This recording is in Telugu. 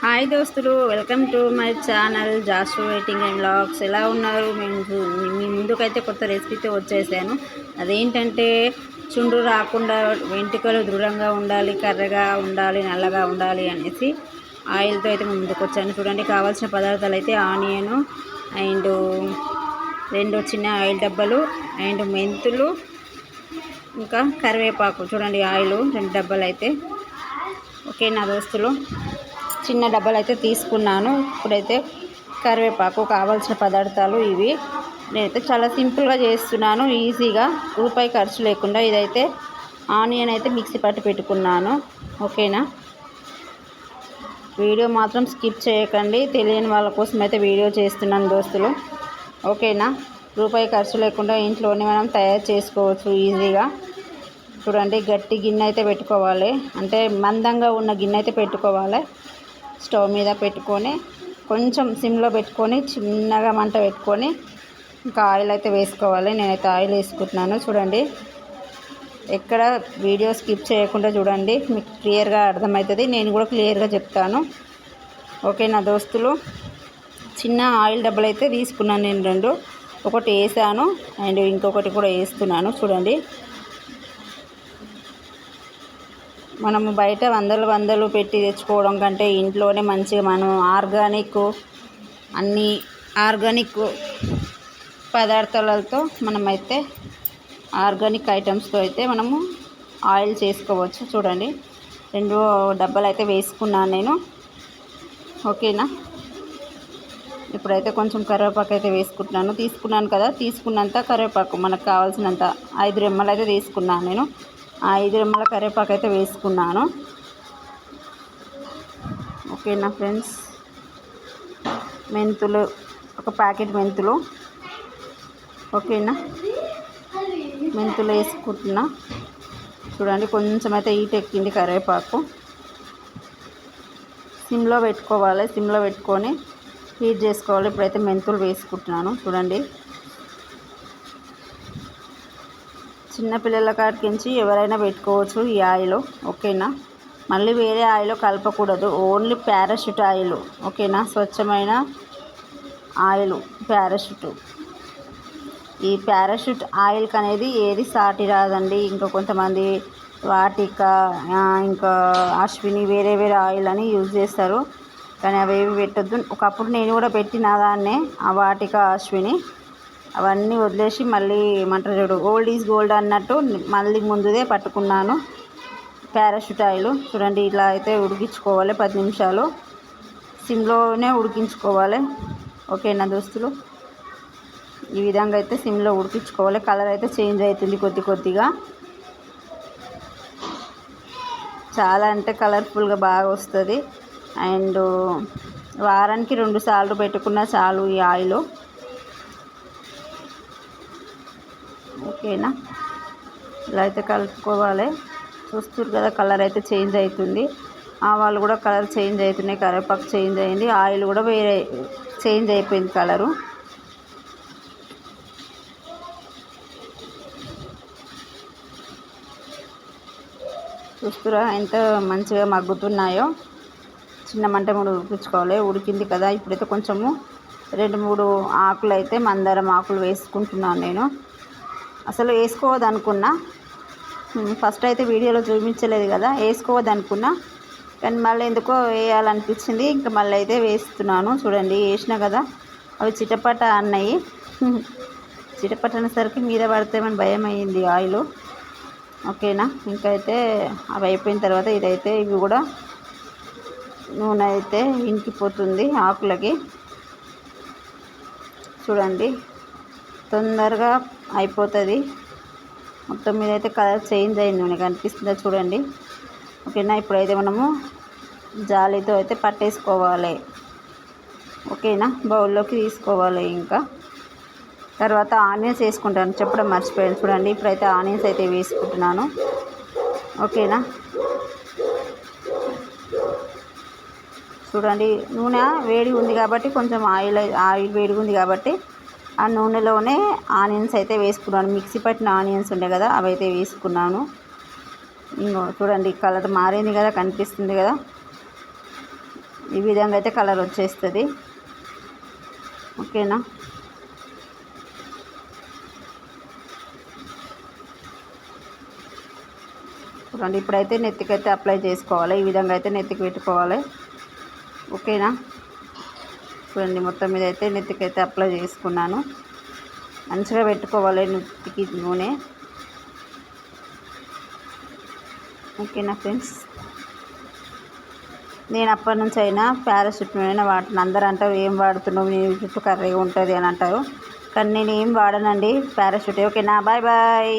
హాయ్ దోస్తులు welcome to my channel just waiting and blogs ఎలా ఉన్నారు? మేము మీ ముందుకైతే కొత్త రెసిపీతో వచ్చేసాను. అదేంటంటే చుండ్రు రాకుండా వెంట్రుకలు దృఢంగా ఉండాలి కర్రగా ఉండాలి నల్లగా ఉండాలి అనేసి ఆయిల్తో అయితే ముందుకు వచ్చాను చూడండి కావాల్సిన పదార్థాలు అయితే ఆనియన్ అండ్ రెండు చిన్న ఆయిల్ డబ్బాలు అండ్ మెంతులు ఇంకా కరివేపాకు. చూడండి ఆయిల్ రెండు డబ్బాలు అయితే ఓకే నా దోస్తులు. చిన్న డబ్బాలు అయితే తీసుకున్నాను. ఇప్పుడైతే కరివేపాకు కావాల్సిన పదార్థాలు ఇవి. నేనైతే చాలా సింపుల్గా చేస్తున్నాను ఈజీగా రూపాయి ఖర్చు లేకుండా. ఇదైతే ఆనియన్ అయితే మిక్సీ పట్టు పెట్టుకున్నాను. ఓకేనా? వీడియో మాత్రం స్కిప్ చేయకండి. తెలియని వాళ్ళ కోసం అయితే వీడియో చేస్తున్నాను దోస్తులు. ఓకేనా? రూపాయి ఖర్చు లేకుండా ఇంట్లోనే మనం తయారు చేసుకోవచ్చు ఈజీగా. చూడండి గట్టి గిన్నె అయితే పెట్టుకోవాలి. అంటే మందంగా ఉన్న గిన్నె అయితే పెట్టుకోవాలి. స్టవ్ మీద పెట్టుకొని కొంచెం సిమ్లో పెట్టుకొని చిన్నగా మంట పెట్టుకొని ఇంకా ఆయిల్ అయితే వేసుకోవాలి. నేనైతే ఆయిల్ వేసుకుంటున్నాను. చూడండి. ఎక్కడ వీడియో స్కిప్ చేయకుండా చూడండి. మీకు క్లియర్గా అర్థమవుతుంది. నేను కూడా క్లియర్గా చెప్తాను. ఓకే నా దోస్తులు? చిన్న ఆయిల్ డబ్బులు అయితే తీసుకున్నాను నేను రెండు. ఒకటి వేసాను. అండ్ ఇంకొకటి కూడా వేస్తున్నాను. చూడండి. మనము బయట వందలు వందలు పెట్టి తెచ్చుకోవడం కంటే ఇంట్లోనే మంచిగా మనం ఆర్గానిక్ అన్ని ఆర్గానిక్ పదార్థాలతో మనమైతే ఆర్గానిక్ ఐటమ్స్తో అయితే మనము ఆయిల్ చేసుకోవచ్చు. చూడండి రెండు డబ్బాలు అయితే వేసుకున్నాను నేను. ఓకేనా? ఇప్పుడైతే కొంచెం కరివేపాకు అయితే వేసుకుంటున్నాను. తీసుకున్నాను కదా తీసుకున్నంత కరివేపాకు మనకు కావాల్సినంత ఐదు రెమ్మలు అయితే తీసుకున్నాను నేను. ఐదు రెమ్మల కరివేపాకు అయితే వేసుకున్నాను. ఓకేనా ఫ్రెండ్స్ మెంతులు ఒక ప్యాకెట్ మెంతులు. ఓకేనా మెంతులు వేసుకుంటున్నా. చూడండి కొంచెం అయితే ఈట ఎక్కింది కరివేపాకు. సిమ్లో పెట్టుకోవాలి సిమ్లో పెట్టుకొని హీట్ చేసుకోవాలి. ఇప్పుడైతే మెంతులు వేసుకుంటున్నాను. చూడండి. చిన్నపిల్లల కాడికించి ఎవరైనా పెట్టుకోవచ్చు ఈ ఆయిల్ ఓకేనా? మళ్ళీ వేరే ఆయిల్ కలపకూడదు. ఓన్లీ పారాషూట్ ఆయిల్ ఓకేనా? స్వచ్ఛమైన ఆయిల్ పారాషూట్. ఈ పారాషూట్ ఆయిల్కి అనేది ఏది సాటి రాదండి. ఇంకా కొంతమంది వాటిక ఇంకా అశ్విని వేరే వేరే ఆయిల్ అని యూజ్ చేస్తారు. కానీ అవి ఏవి ఒకప్పుడు నేను కూడా పెట్టిన దాన్నే ఆ వాటిక అశ్విని. అవన్నీ వదిలేసి మళ్ళీ ఏమంటారు చూడు ఓల్డ్ ఈజ్ గోల్డ్ అన్నట్టు మళ్ళీ ముందుదే పట్టుకున్నాను. పారాషూట్ ఆయిల్ చూడండి ఇలా అయితే ఉడికించుకోవాలి పది నిమిషాలు. సిమ్లోనే ఉడికించుకోవాలి. ఓకేనా దోస్తులు? ఈ విధంగా అయితే సిమ్లో ఉడికించుకోవాలి. కలర్ అయితే చేంజ్ అవుతుంది కొద్ది కొద్దిగా. చాలా అంటే కలర్ఫుల్గా బాగా వస్తుంది. అండ్ వారానికి రెండు సార్లు పెట్టుకున్న చాలు ఈ ఆయిల్. ఓకేనా? ఇలా అయితే కలుపుకోవాలి. చూస్తారు కదా కలర్ అయితే చేంజ్ అవుతుంది. ఆవాలు కూడా కలర్ చేంజ్ అవుతున్నాయి కరివేపాకు చేంజ్ అయింది ఆయిల్ కూడా వేరే చేంజ్ అయిపోయింది కలరు. చూస్తురా ఎంత మంచిగా మగ్గుతున్నాయో. చిన్న మంట మూడు ఉడిపించుకోవాలి ఉడికింది కదా ఇప్పుడైతే కొంచెము రెండు మూడు ఆకులు అయితే మందారం ఆకులు వేసుకుంటున్నాను నేను. అసలు వేసుకోవద్దనుకున్నా. ఫస్ట్ అయితే వీడియోలో చూపించలేదు కదా వేసుకోవద్దనుకున్నా. కానీ మళ్ళీ ఎందుకో వేయాలనిపించింది ఇంకా మళ్ళీ అయితే వేస్తున్నాను. చూడండి వేసిన కదా అవి చిటపట అన్నాయి. చిటపట అనేసరికి మీద పడతామని భయం అయ్యింది ఆయిల్. ఓకేనా? ఇంకైతే అవి అయిపోయిన తర్వాత ఇదైతే ఇవి కూడా నూనె అయితే ఇంకిపోతుంది ఆకులకి. చూడండి తొందరగా అయిపోతుంది. మొత్తం మీద అయితే కలర్ చేంజ్ అయింది నూనె కనిపిస్తుందా చూడండి. ఓకేనా ఇప్పుడైతే మనము జాలితో అయితే పట్టేసుకోవాలి. ఓకేనా బౌల్లోకి తీసుకోవాలి ఇంకా. తర్వాత ఆనియన్స్ వేసుకుంటాను చెప్పడం మర్చిపోయాను. చూడండి ఇప్పుడైతే ఆనియన్స్ అయితే వేసుకుంటున్నాను. ఓకేనా. చూడండి నూనె వేడి ఉంది కాబట్టి కొంచెం ఆయిల్ ఆయిల్ వేడిగా ఉంది కాబట్టి ఆ నూనెలోనే ఆనియన్స్ అయితే వేసుకున్నాను. మిక్సీ పట్టిన ఆనియన్స్ ఉండే కదా అవి అయితే వేసుకున్నాను. ఇంగో చూడండి కలర్ మారింది కదా కనిపిస్తుంది కదా. ఈ విధంగా అయితే కలర్ వచ్చేస్తుంది. ఓకేనా? చూడండి ఇప్పుడైతే నెత్తికైతే అప్లై చేసుకోవాలి. ఈ విధంగా అయితే నెత్తికి పెట్టుకోవాలి. ఓకేనా? చూడండి మొత్తం మీద అయితే నెత్తికైతే అప్లై చేసుకున్నాను. మంచిగా పెట్టుకోవాలి నెత్తికి నూనె. ఓకేనా ఫ్రెండ్స్? నేను అప్పటి నుంచి అయినా పారాషూట్ నూనె వాటిని అందరూ అంటారు ఏం వాడుతున్నావు? నేను చుట్టూ కర్రీగా ఉంటుంది అని అంటారు. కానీ నేను ఏం వాడనండి పారాషూట్. ఓకేనా? Bye bye.